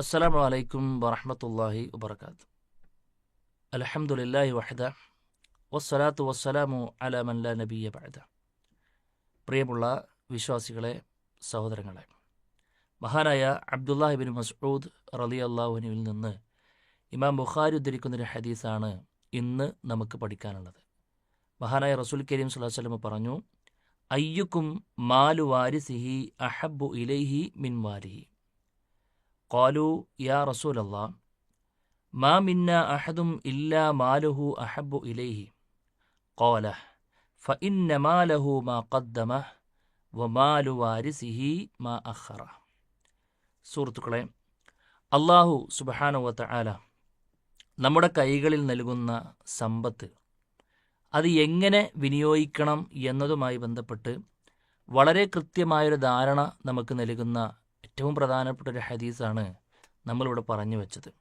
അസ്സാം വലൈക്കും വറഹമത്തല്ലാഹി വബർക്കാത്തു അലഹമുല്ലാഹി വഹദ വസ്സലാത്തു വസ്സലാമു അലാമല്ല നബിയ ബഅദ. പ്രിയമുള്ള വിശ്വാസികളെ സഹോദരങ്ങളെ മഹാനായ അബ്ദുല്ലാഹിബിൻ മസ്ഊദ് റലി അള്ളാഹുനുവിൽ നിന്ന് ഇമാം ബുഖാരി ഉദ്ധരിക്കുന്നൊരു ഹദീസാണ് ഇന്ന് നമുക്ക് പഠിക്കാനുള്ളത്. മഹാനായ റസൂൽ കരീം സുല്ലാ വല്ലം പറഞ്ഞു അയ്യുക്കും മാലു വാരിസിഹി അഹബ്ബു ഇലൈഹി മിൻ വാരിഹി قالوا يا رسول الله ما منا أحد إلا ماله أحب إليه قال فإن ماله ما قدمه ومال وارثه ما أخره സുഹൃത്തുക്കളെ അള്ളാഹു സുബഹാനുവത്ത ആല നമ്മുടെ കൈകളിൽ നൽകുന്ന സമ്പത്ത് അത് എങ്ങനെ വിനിയോഗിക്കണം എന്നതുമായി ബന്ധപ്പെട്ട് വളരെ കൃത്യമായൊരു ധാരണ നമുക്ക് നൽകുന്ന ഏറ്റവും പ്രധാനപ്പെട്ട ഒരു ഹദീസാണ് നമ്മളിവിടെ പറഞ്ഞു വെച്ചത്.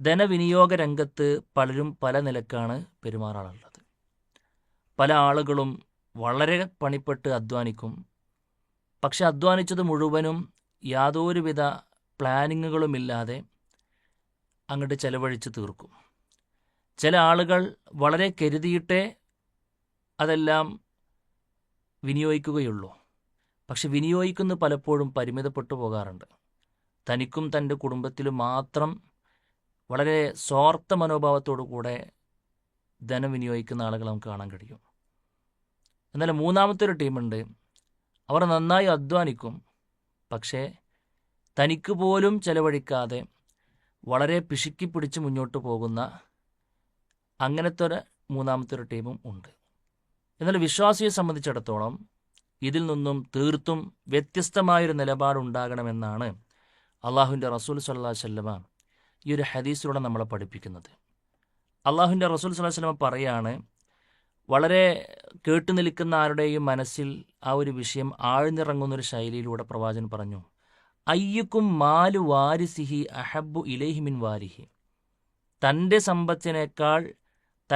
ധനവിനിയോഗ രംഗത്ത് പലരും പല നിലക്കാണ് പെരുമാറാറുള്ളത്. പല ആളുകളും വളരെ പണിപ്പെട്ട് അധ്വാനിക്കും. പക്ഷെ അധ്വാനിച്ചത് മുഴുവനും യാതൊരുവിധ പ്ലാനിങ്ങുകളുമില്ലാതെ അങ്ങോട്ട് ചെലവഴിച്ച് തീർക്കും. ചില ആളുകൾ വളരെ കരുതിയിട്ടേ അതെല്ലാം വിനിയോഗിക്കുകയുള്ളൂ. പക്ഷെ വിനിയോഗിക്കുന്ന പലപ്പോഴും പരിമിതപ്പെട്ടു പോകാറുണ്ട്. തനിക്കും തന്റെ കുടുംബത്തിലും മാത്രം വളരെ സ്വാർത്ഥ മനോഭാവത്തോടു കൂടെ ധനം വിനിയോഗിക്കുന്ന ആളുകൾ നമുക്ക് കാണാൻ കഴിയും. എന്നാൽ മൂന്നാമത്തെ ഒരു ടീമുണ്ട്. അവർ നന്നായി അധ്വാനിക്കും. പക്ഷേ തനിക്ക് പോലും ചെലവഴിക്കാതെ വളരെ പിശുക്കി പിടിച്ച് മുന്നോട്ട് പോകുന്ന അങ്ങനത്തെ ഒരു മൂന്നാമത്തെ ഒരു ടീമും ഉണ്ട്. എന്നാൽ വിശ്വാസിയെ സംബന്ധിച്ചിടത്തോളം ഇതിൽ നിന്നും തീർത്തും വ്യത്യസ്തമായൊരു നിലപാടുണ്ടാകണമെന്നാണ് അള്ളാഹുവിന്റെ റസൂൽ സല്ലാ വല്ലമ ഈ ഒരു ഹദീസിലൂടെ നമ്മളെ പഠിപ്പിക്കുന്നത്. അള്ളാഹുവിന്റെ റസൂൽ സല്ലാ വല്ലമ പറയാണ് വളരെ കേട്ടു നിൽക്കുന്ന ആരുടെയും മനസ്സിൽ ആ ഒരു വിഷയം ആഴ്ന്നിറങ്ങുന്നൊരു ശൈലിയിലൂടെ പ്രവാചകൻ പറഞ്ഞു അയ്യക്കും മാലു വാരിസിഹി അഹബു ഇലേഹിമിൻ വാരിഹി. തന്റെ സമ്പത്തിനേക്കാൾ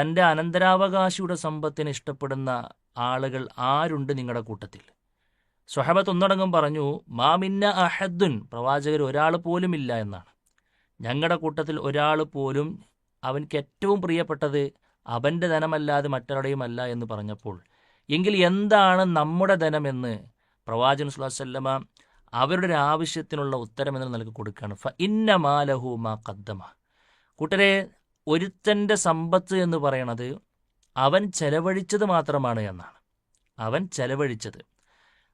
തന്റെ അനന്തരാവകാശിയുടെ സമ്പത്തിന് ഇഷ്ടപ്പെടുന്ന ആളുകൾ ആരുണ്ട് നിങ്ങളുടെ കൂട്ടത്തിൽ? സ്വഹബത്ത് ഒന്നടങ്കം പറഞ്ഞു മാമിന്ന അഹദ്ദുൻ പ്രവാചകർ ഒരാൾ പോലുമില്ല എന്നാണ്. ഞങ്ങളുടെ കൂട്ടത്തിൽ ഒരാൾ പോലും അവൻക്ക് ഏറ്റവും പ്രിയപ്പെട്ടത് അവന്റെ ധനമല്ലാതെ മറ്റാരുടെയും അല്ല എന്ന് പറഞ്ഞപ്പോൾ എങ്കിൽ എന്താണ് നമ്മുടെ ധനമെന്ന് പ്രവാചകൻ സുല്ലാസല്ലമ അവരുടെ ഒരു ആവശ്യത്തിനുള്ള ഉത്തരമെന്ന് നൽകി കൊടുക്കുകയാണ്. ഫ ഇന്ന മാലഹു മാ കദ്ദമ കൂട്ടരെ ഒരുത്തന്റെ സമ്പത്ത് എന്ന് പറയണത് അവൻ ചെലവഴിച്ചത് മാത്രമാണ് എന്നാണ്. അവൻ ചെലവഴിച്ചത്.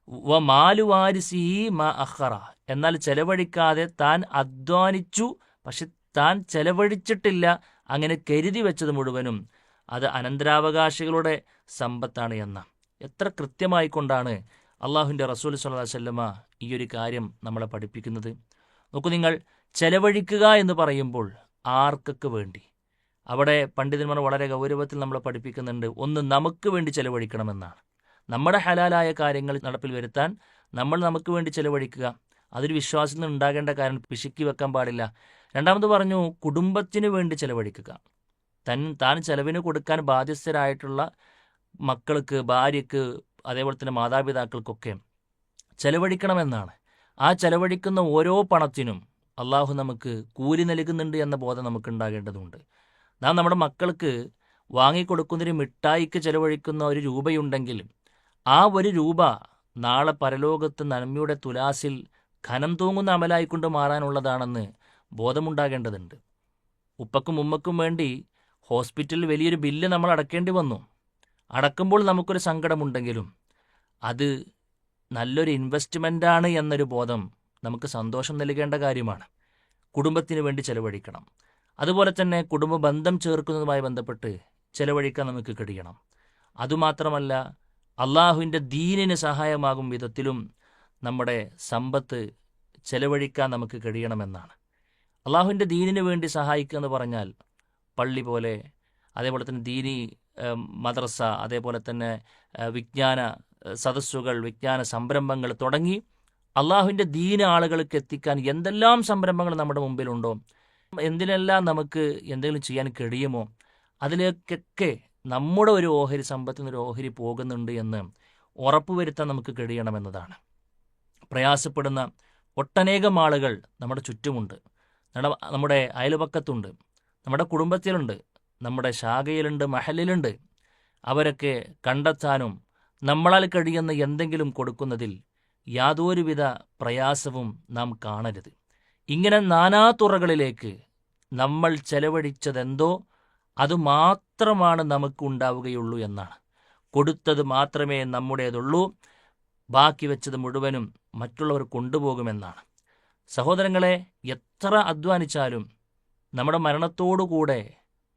വ മാലുവാരിസി മാ അഹറ എന്നാൽ ചെലവഴിക്കാതെ താൻ അധ്വാനിച്ചു പക്ഷെ താൻ ചെലവഴിച്ചിട്ടില്ല. അങ്ങനെ കരുതി വെച്ചത് മുഴുവനും അത് അനന്തരാവകാശികളുടെ സമ്പത്താണ് എന്ന. എത്ര കൃത്യമായിക്കൊണ്ടാണ് അള്ളാഹുവിന്റെ റസൂൽ സല്ലാ വല്ലമ ഈ ഒരു കാര്യം നമ്മളെ പഠിപ്പിക്കുന്നത്. നോക്കൂ നിങ്ങൾ ചെലവഴിക്കുക എന്ന് പറയുമ്പോൾ ആർക്കൊക്കെ വേണ്ടി? അവിടെ പണ്ഡിതന്മാർ വളരെ ഗൗരവത്തിൽ നമ്മളെ പഠിപ്പിക്കുന്നുണ്ട്. ഒന്ന് നമുക്ക് വേണ്ടി ചെലവഴിക്കണമെന്നാണ്. നമ്മുടെ ഹലാലായ കാര്യങ്ങൾ നടപ്പിൽ വരുത്താൻ നമ്മൾ നമുക്ക് വേണ്ടി ചെലവഴിക്കുക. അതൊരു വിശ്വാസത്തിൽ നിന്ന് ഉണ്ടാകേണ്ട കാര്യം പിശുക്കി വെക്കാൻ പാടില്ല. രണ്ടാമത് പറഞ്ഞു കുടുംബത്തിന് വേണ്ടി ചെലവഴിക്കുക. തൻ താൻ ചെലവിന് കൊടുക്കാൻ ബാധ്യസ്ഥരായിട്ടുള്ള മക്കൾക്ക് ഭാര്യയ്ക്ക് അതേപോലെ തന്നെ മാതാപിതാക്കൾക്കൊക്കെ ചെലവഴിക്കണമെന്നാണ്. ആ ചെലവഴിക്കുന്ന ഓരോ പണത്തിനും അള്ളാഹു നമുക്ക് കൂലി നൽകുന്നുണ്ട് എന്ന ബോധം നമുക്ക് ഉണ്ടാകേണ്ടതുണ്ട് നാം നമ്മുടെ മക്കൾക്ക് വാങ്ങിക്കൊടുക്കുന്നൊരു മിഠായിക്ക് ചെലവഴിക്കുന്ന ഒരു രൂപയുണ്ടെങ്കിൽ ആ ഒരു രൂപ നാളെ പരലോകത്ത് നന്മയുടെ തുലാസിൽ ഖനം തൂങ്ങുന്ന അമലായിക്കൊണ്ട് മാറാനുള്ളതാണെന്ന് ബോധമുണ്ടാകേണ്ടതുണ്ട്. ഉപ്പക്കും ഉമ്മക്കും വേണ്ടി ഹോസ്പിറ്റലിൽ വലിയൊരു ബില്ല് നമ്മൾ അടക്കേണ്ടി വന്നു. അടക്കുമ്പോൾ നമുക്കൊരു സങ്കടമുണ്ടെങ്കിലും അത് നല്ലൊരു ഇൻവെസ്റ്റ്മെന്റാണ് എന്നൊരു ബോധം നമുക്ക് സന്തോഷം നൽകേണ്ട കാര്യമാണ്. കുടുംബത്തിന് വേണ്ടി ചെലവഴിക്കണം. അതുപോലെ തന്നെ കുടുംബ ബന്ധം ചേർക്കുന്നതുമായി ബന്ധപ്പെട്ട് ചെലവഴിക്കാൻ നമുക്ക് കഴിയണം. അതുമാത്രമല്ല അള്ളാഹുവിന്റെ ദീനിന് സഹായമാകും വിധത്തിലും നമ്മുടെ സമ്പത്ത് ചെലവഴിക്കാൻ നമുക്ക് കഴിയണമെന്നാണ്. അള്ളാഹുവിന്റെ ദീനിന് വേണ്ടി സഹായിക്കുക എന്ന് പറഞ്ഞാൽ പള്ളി പോലെ അതേപോലെ തന്നെ ദീനി മദ്രസ അതേപോലെ തന്നെ വിജ്ഞാന സദസ്സുകൾ വിജ്ഞാന സംരംഭങ്ങൾ തുടങ്ങി അള്ളാഹുവിന്റെ ദീന ആളുകൾക്ക് എത്തിക്കാൻ എന്തെല്ലാം സംരംഭങ്ങൾ നമ്മുടെ മുമ്പിലുണ്ടോ എന്തിനെല്ലാം നമുക്ക് എന്തെങ്കിലും ചെയ്യാൻ കഴിയുമോ അതിലേക്കൊക്കെ നമ്മുടെ ഒരു ഓഹരി സമ്പത്തിൽ നിന്ന് ഒരു ഓഹരി പോകുന്നുണ്ട് എന്ന് ഉറപ്പുവരുത്താൻ നമുക്ക് കഴിയണമെന്നതാണ്. പ്രയാസപ്പെടുന്ന ഒട്ടനേകം ആളുകൾ നമ്മുടെ ചുറ്റുമുണ്ട്. നമ്മുടെ നമ്മുടെ അയൽപക്കത്തുണ്ട്. നമ്മുടെ കുടുംബത്തിലുണ്ട്. നമ്മുടെ ശാഖയിലുണ്ട് മഹലിലുണ്ട്. അവരൊക്കെ കണ്ടെത്താനും നമ്മളാൽ കഴിയുന്ന എന്തെങ്കിലും കൊടുക്കുന്നതിൽ യാതൊരുവിധ പ്രയാസവും നാം കാണരുത്. ഇങ്ങനെ നാനാതുറകളിലേക്ക് നമ്മൾ ചെലവഴിച്ചതെന്തോ അത് മാത്രമാണ് നമുക്ക് ഉണ്ടാവുകയുള്ളൂ എന്നാണ്. കൊടുത്തത് മാത്രമേ നമ്മുടേതുള്ളൂ ബാക്കി വെച്ചത് മുഴുവനും മറ്റുള്ളവർ കൊണ്ടുപോകുമെന്നാണ്. സഹോദരങ്ങളെ എത്ര അധ്വാനിച്ചാലും നമ്മുടെ മരണത്തോടുകൂടെ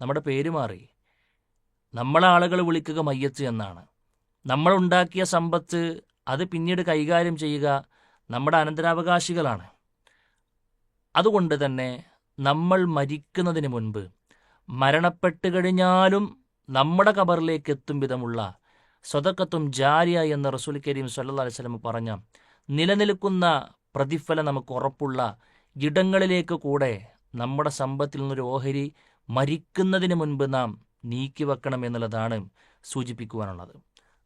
നമ്മുടെ പേര് മാറി നമ്മളെ ആളുകൾ വിളിക്കുക മയ്യത്ത് എന്നാണ്. നമ്മളുണ്ടാക്കിയ സമ്പത്ത് അത് പിന്നീട് കൈകാര്യം ചെയ്യുക നമ്മുടെ അനന്തരാവകാശികളാണ്. അതുകൊണ്ട് തന്നെ നമ്മൾ മരിക്കുന്നതിന് മുൻപ് മരണപ്പെട്ട് കഴിഞ്ഞാലും നമ്മുടെ കബറിലേക്ക് എത്തും വിധമുള്ള സ്വതക്കത്തും ജാരിയ എന്ന റസൂൽ കരീം സല്ലാ അലൈവലം പറഞ്ഞ നിലനിൽക്കുന്ന പ്രതിഫലം നമുക്ക് ഉറപ്പുള്ള ഇടങ്ങളിലേക്ക് കൂടെ നമ്മുടെ സമ്പത്തിൽ നിന്നൊരു ഓഹരി മരിക്കുന്നതിന് മുൻപ് നാം നീക്കി വെക്കണം എന്നുള്ളതാണ് സൂചിപ്പിക്കുവാനുള്ളത്.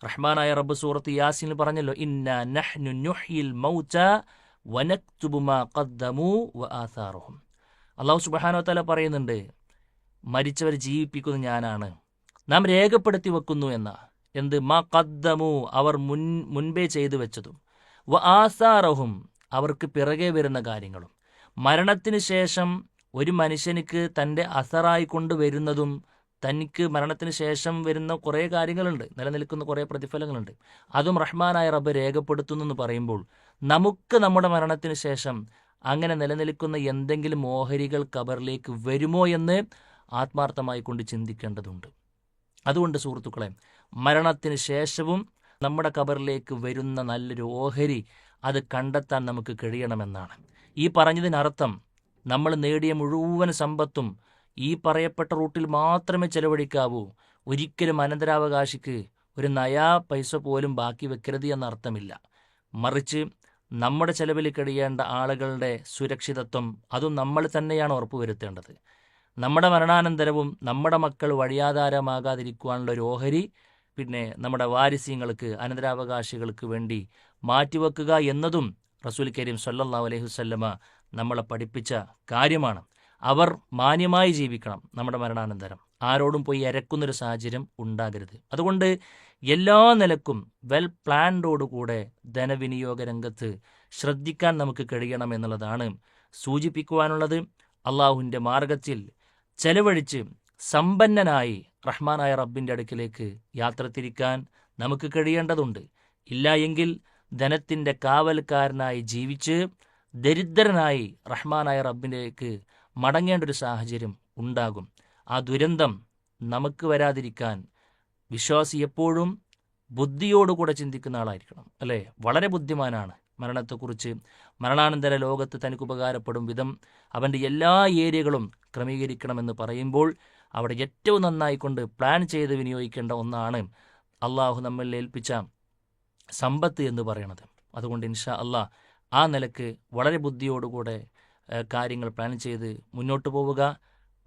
റഹ്മാനായ റബ്ബ് സൂറത്ത് യാസിൻ പറഞ്ഞല്ലോ ഇന്ന നഹ്നു നുഹിൽ മൗത അള്ളാഹു സുബ്ഹാനഹു തആല പറയുന്നുണ്ട് മരിച്ചവരെ ജീവിപ്പിക്കുന്ന ഞാനാണ്. നാം രേഖപ്പെടുത്തി വെക്കുന്നു എന്ന. എന്ത്? മാ ഖദ്ദമു അവർ മുൻ മുൻപേ ചെയ്തു വെച്ചതും. വ ആസാറഹും അവർക്ക് പിറകെ വരുന്ന കാര്യങ്ങളും. മരണത്തിന് ശേഷം ഒരു മനുഷ്യനിക്ക് തന്റെ അസറായി കൊണ്ടുവരുന്നതും തനിക്ക് മരണത്തിന് ശേഷം വരുന്ന കുറേ കാര്യങ്ങളുണ്ട്. നിലനിൽക്കുന്ന കുറേ പ്രതിഫലങ്ങളുണ്ട്. അതും റഹ്മാനായ റബ്ബ് രേഖപ്പെടുത്തുന്നു എന്ന് പറയുമ്പോൾ നമുക്ക് നമ്മുടെ മരണത്തിന് ശേഷം അങ്ങനെ നിലനിൽക്കുന്ന എന്തെങ്കിലും ഓഹരികൾ കബറിലേക്ക് വരുമോ എന്ന് ആത്മാർത്ഥമായി കൊണ്ട് ചിന്തിക്കേണ്ടതുണ്ട്. അതുകൊണ്ട് സുഹൃത്തുക്കളെ മരണത്തിന് ശേഷവും നമ്മുടെ കബറിലേക്ക് വരുന്ന നല്ലൊരു ഓഹരി അത് കണ്ടെത്താൻ നമുക്ക് കഴിയണമെന്നാണ്. ഈ പറഞ്ഞതിനർത്ഥം നമ്മൾ നേടിയ മുഴുവൻ സമ്പത്തും ഈ പറയപ്പെട്ട റൂട്ടിൽ മാത്രമേ ചെലവഴിക്കാവൂ. ഒരിക്കലും അനന്തരാവകാശിക്ക് ഒരു നയാ പൈസ പോലും ബാക്കി വെക്കരുത് എന്നർത്ഥമില്ല. മറിച്ച് നമ്മുടെ ചെലവിൽ കഴിയേണ്ട ആളുകളുടെ സുരക്ഷിതത്വം അതും നമ്മൾ തന്നെയാണ് ഉറപ്പുവരുത്തേണ്ടത്. നമ്മുടെ മരണാനന്തരവും നമ്മുടെ മക്കൾ വഴിയാധാരമാകാതിരിക്കുവാനുള്ള ഒരു ഓഹരി പിന്നെ നമ്മുടെ വാരിസ്യങ്ങൾക്ക് അനന്തരാവകാശികൾക്ക് വേണ്ടി മാറ്റിവെക്കുക എന്നതും റസൂൽ കരീം സല്ലാ അലൈഹി വസല്ലമ നമ്മളെ പഠിപ്പിച്ച കാര്യമാണ്. അവർ മാന്യമായി ജീവിക്കണം നമ്മുടെ മരണാനന്തരം. ആരോടും പോയി അരക്കുന്നൊരു സാഹചര്യം ഉണ്ടാകരുത്. അതുകൊണ്ട് എല്ലാ നിലക്കും വെൽ പ്ലാൻഡോടുകൂടെ ധനവിനിയോഗ രംഗത്ത് ശ്രദ്ധിക്കാൻ നമുക്ക് കഴിയണം എന്നുള്ളതാണ് സൂചിപ്പിക്കുവാനുള്ളത്. അള്ളാഹുവിന്റെ മാർഗത്തിൽ ചെലവഴിച്ച് സമ്പന്നനായി റഹ്മാനായ റബ്ബിന്റെ അടുക്കിലേക്ക് യാത്ര തിരിക്കാൻ നമുക്ക് കഴിയേണ്ടതുണ്ട്. ഇല്ല എങ്കിൽ ധനത്തിന്റെ കാവൽക്കാരനായി ജീവിച്ച് ദരിദ്രനായി റഹ്മാനായ റബ്ബിലേക്ക് മടങ്ങേണ്ട ഒരു സാഹചര്യം ഉണ്ടാകും. ആ ദുരന്തം നമുക്ക് വരാതിരിക്കാൻ വിശ്വാസി എപ്പോഴും ബുദ്ധിയോടുകൂടെ ചിന്തിക്കുന്ന ആളായിരിക്കണം അല്ലേ? വളരെ ബുദ്ധിമാനാണ് മരണത്തെക്കുറിച്ച്. മരണാനന്തര ലോകത്ത് തനിക്ക് ഉപകാരപ്പെടും വിധം അവന്റെ എല്ലാ ഏരിയകളും ക്രമീകരിക്കണമെന്ന് പറയുമ്പോൾ അവിടെ ഏറ്റവും നന്നായിക്കൊണ്ട് പ്ലാൻ ചെയ്ത് വിനിയോഗിക്കേണ്ട ഒന്നാണ് അള്ളാഹു നമ്മളിൽ ഏൽപ്പിച്ച സമ്പത്ത് എന്ന് പറയണത്. അതുകൊണ്ട് ഇൻഷാ അള്ളാഹ് ആ നിലയ്ക്ക് വളരെ ബുദ്ധിയോടുകൂടെ കാര്യങ്ങൾ പ്ലാൻ ചെയ്ത് മുന്നോട്ട് പോവുക.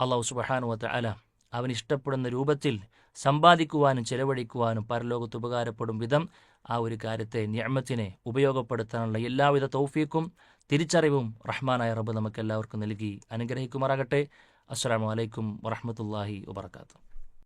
അള്ളാഹു സുബഹാനുവത്ത് അല അവൻ ഇഷ്ടപ്പെടുന്ന രൂപത്തിൽ സമ്പാദിക്കുവാനും ചെലവഴിക്കുവാനും പരലോകത്ത് ഉപകാരപ്പെടും വിധം ആ ഒരു കാര്യത്തെ ഞാമത്തിനെ ഉപയോഗപ്പെടുത്താനുള്ള എല്ലാവിധ തൗഫീക്കും തിരിച്ചറിവും റഹ്മാനായ റബ്ബ് നമുക്ക് എല്ലാവർക്കും നൽകി അനുഗ്രഹിക്കുമാറാകട്ടെ. അസ്സാം വലൈക്കും വറഹമത്തല്ലാഹി വാത്തു